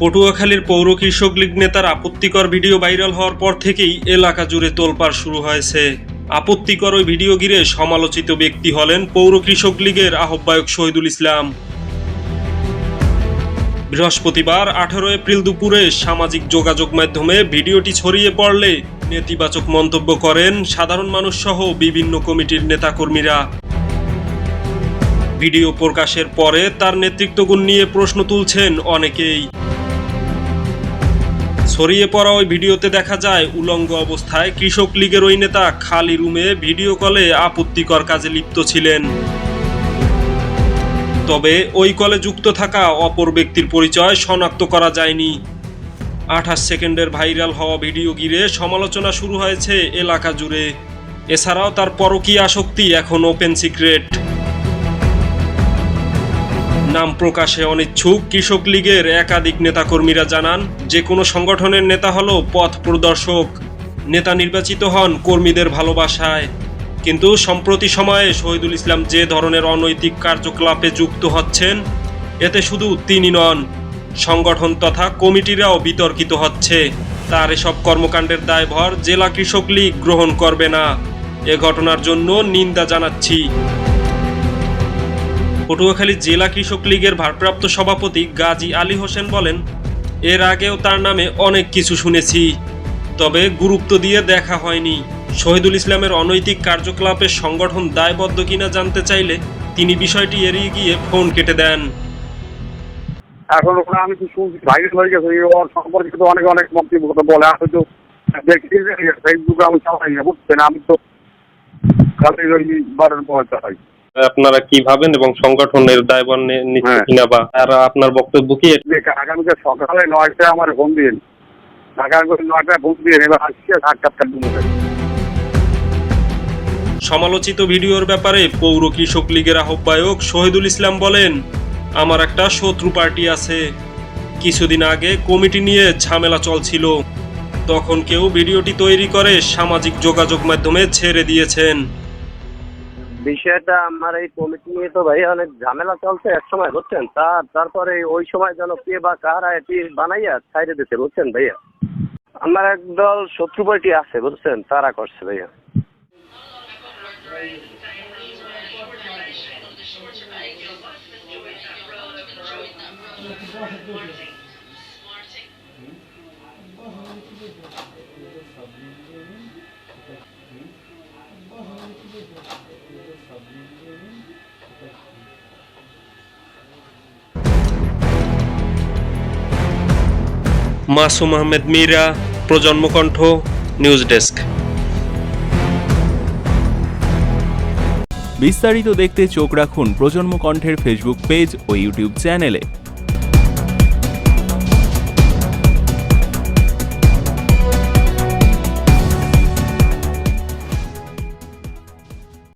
পটুয়াখালীর পৌর কৃষক লীগ নেতার আপত্তিকর ভিডিও ভাইরাল হওয়ার পর থেকেই এলাকা জুড়ে তোলপাড় শুরু হয়েছে। আপত্তিকর ওই ভিডিও ঘিরে সমালোচিত ব্যক্তি হলেন পৌর কৃষক লীগের আহ্বায়ক শহীদুল ইসলাম। বৃহস্পতিবার আঠারো এপ্রিল দুপুরে সামাজিক যোগাযোগ মাধ্যমে ভিডিওটি ছড়িয়ে পড়লে নেতিবাচক মন্তব্য করেন সাধারণ মানুষ সহ বিভিন্ন কমিটির নেতাকর্মীরা। ভিডিও প্রকাশের পরে তার নেতৃত্বগুণ নিয়ে প্রশ্ন তুলছেন অনেকেই। ছড়িয়ে পড়া ওই ভিডিওতে দেখা যায় উলঙ্গ অবস্থায় কৃষক লীগের ওই নেতা খালি রুমে ভিডিও কলে আপত্তিকর কাজে লিপ্ত ছিলেন। তবে ওই কলে যুক্ত থাকা অপর ব্যক্তির পরিচয় শনাক্ত করা যায়নি। আঠাশ সেকেন্ডের ভাইরাল হওয়া ভিডিও ঘিরে সমালোচনা শুরু হয়েছে এলাকা জুড়ে। এছাড়াও তার পরকীয় আসক্তি এখন ওপেন সিক্রেট। নাম প্রকাশে অনিচ্ছুক। কৃষক লীগের একাধিক নেতাকর্মীরা জানান যে কোনো সংগঠনের নেতা হলো পথ প্রদর্শক। নেতা নির্বাচিত হন কর্মীদের ভালোবাসায়। কিন্তু সম্প্রতি সময়ে শহীদুল ইসলাম যে ধরনের অনৈতিক কার্যকলাপে যুক্ত হচ্ছেন, এতে শুধু তিনি নন, সংগঠন তথা কমিটিরাও বিতর্কিত হচ্ছে। তার এসব কর্মকাণ্ডের দায়ভার জেলা কৃষক লীগ গ্রহণ করবে না। এ ঘটনার জন্য নিন্দা জানাচ্ছি। পটুয়াখালী জেলা কৃষক লীগের ভারপ্রাপ্ত সভাপতি গাজী আলী হোসেন বলেন, এর আগেও তার নামে অনেক কিছু শুনেছি, তবে গুরুত্ব দিয়ে দেখা হয়নি। শহীদুল ইসলামের অনৈতিক কার্যকলাপের সংগঠন দায়বদ্ধ কিনা জানতে চাইলে তিনি বিষয়টি এড়িয়ে গিয়ে ফোন কেটে দেন। এখন ওখানে আমি শুনছি ভাইরাল হয়ে গেছে ওর সম্পর্কে অনেক অনেক মন্তব্য কথা বলে, আমি তো দেখছি ফেসবুকে আমি চালাই না, বুঝছেন? আমি তো খালি ওই বারের পর চালাই। আপনারা কি ভাবেন এবং সংগঠনের দায়ভার নে- নিচ্ছে হ্যাঁ। কিনা বা তারা আপনার বক্তব্য কি? আগামীকাল সকালে নয়টায় আমার ফোন দিন আগামী নয়টায় ফোন দিন এবার আসছে সাক্ষাৎকার দিন সমালোচিত ভিডিওর ব্যাপারে পৌর কৃষক লীগের আহ্বায়ক শহীদুল ইসলাম বলেন আমার একটা শত্রু পার্টি আছে। কিছুদিন আগে কমিটি নিয়ে ঝামেলা চলছিল। তখন কেউ ভিডিওটি তৈরি করে সামাজিক যোগাযোগ মাধ্যমে ছেড়ে দিয়েছেন। বিষয়টা আমার এই কমিটি নিয়ে তো ভাই অনেক ঝামেলা চলছে এক সময়, বুঝছেন? তার, তারপরে ওই সময় যেন কে বা কারা এটি বানাইয়া ছাইড়ে দিতে বুঝছেন ভাইয়া? আমার একদল শত্রু পার্টি আছে, বুঝছেন? তারা করছে ভাইয়া। Masum Ahmed Mira Projonmokontho news desk. বিস্তারিত দেখতে চোখ রাখুন প্রজন্ম কণ্ঠের ফেসবুক পেজ ও ইউটিউব চ্যানেলে